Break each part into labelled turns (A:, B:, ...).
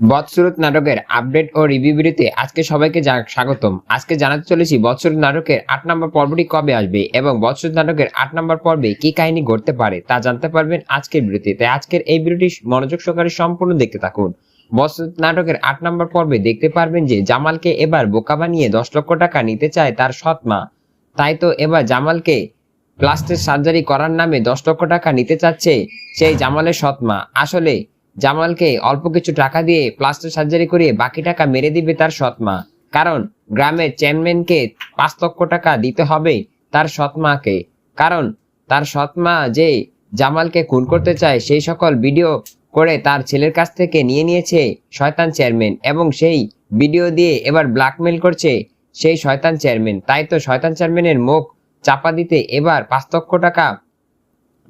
A: বৎসরত নাটকের আপডেট ও রিভিউ ভিডিওতে আজকে সবাইকে স্বাগতম। আজকে জানাতে চলেছি বৎসরত নাটকের আট নম্বর পর্বটি কবে আসবে এবং বৎসরত নাটকের আট নম্বর পর্বে কি কাহিনী ঘটতে পারে তা জানতে পারবেন আজকের ভিডিওতে। তাই আজকের এই ভিডিওটি মনোযোগ সহকারে সম্পূর্ণ দেখতে থাকুন। বৎসরত নাটকের আট নম্বর পর্বে দেখতে পারবেন যে জামালকে এবার বোকা বানিয়ে দশ লক্ষ টাকা নিতে চায় তার সৎ মা। তাই তো এবার জামালকে প্লাস্টিক সার্জারি করার নামে দশ লক্ষ টাকা নিতে চাচ্ছে সেই জামালের সৎ মা। আসলে জামালকে অল্প কিছু টাকা দিয়ে প্লাস্টার সার্জারি করিয়ে বাকি টাকা মেরে দিবে তার সৎমা। কারণ গ্রামের চেয়ারম্যানকে পাঁচ লক্ষ টাকা দিতে হবে তার সৎমাকে। কারণ তার সৎমা যে জামালকে খুন করতে চায়, সেই সকল ভিডিও করে তার ছেলের কাছ থেকে নিয়ে নিয়েছে শয়তান চেয়ারম্যান এবং সেই ভিডিও দিয়ে এবার ব্ল্যাকমেল করছে সেই শয়তান চেয়ারম্যান। তাই তো শয়তান চেয়ারম্যানের মুখ চাপা দিতে এবার পাঁচ লক্ষ টাকা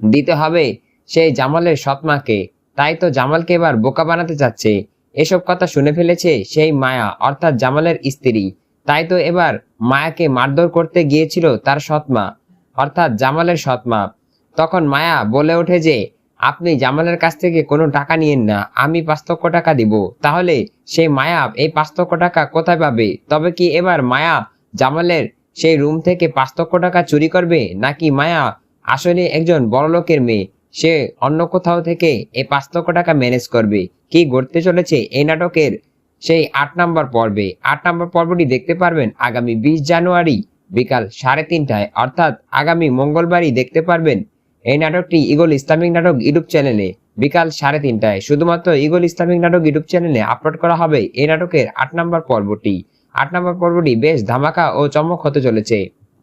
A: দিতে হবে সেই জামালের সৎমাকে। তাই তো জামালকে এবার বোকা বানাতে চাচ্ছে। এসব কথা শুনে ফেলেছে সেই মায়া, অর্থাৎ জামালের স্ত্রী। তাই তো এবার মায়াকে মারধর করতে গিয়েছিল তার সৎমা, অর্থাৎ জামালের সৎমা। তখন মায়া বলে ওঠে যে, আপনি জামালের কাছ থেকে কোনো টাকা নিয়েন না, আমি পাঁচ লক্ষ টাকা দিব। তাহলে সেই মায়া এই পাঁচ লক্ষ টাকা কোথায় পাবে? তবে কি এবার মায়া জামালের সেই রুম থেকে পাঁচ লক্ষ টাকা চুরি করবে? নাকি মায়া আসলে একজন বড়লোকের মেয়ে? সে অন্য কোথাও থেকে এই পাঁচ লক্ষ টাকা ম্যানেজ করবে। কি ঘটতে চলেছে এই নাটকের সেই আট নম্বর পর্বে। আট নম্বর পর্বটি দেখতে পারবেন আগামী বিশ জানুয়ারি বিকাল সাড়ে তিনটায়। অর্থাৎ আগামী মঙ্গলবারই দেখতে পারবেন এই নাটকটি ইগল ইসলামিক নাটক ইউটিউব চ্যানেলে বিকাল সাড়ে তিনটায়। শুধুমাত্র ইগল ইসলামিক নাটক ইউটিউব চ্যানেলে আপলোড করা হবে এই নাটকের আট নম্বর পর্বটি। আট নম্বর পর্বটি বেশ ধামাকা ও চমক হতে চলেছে।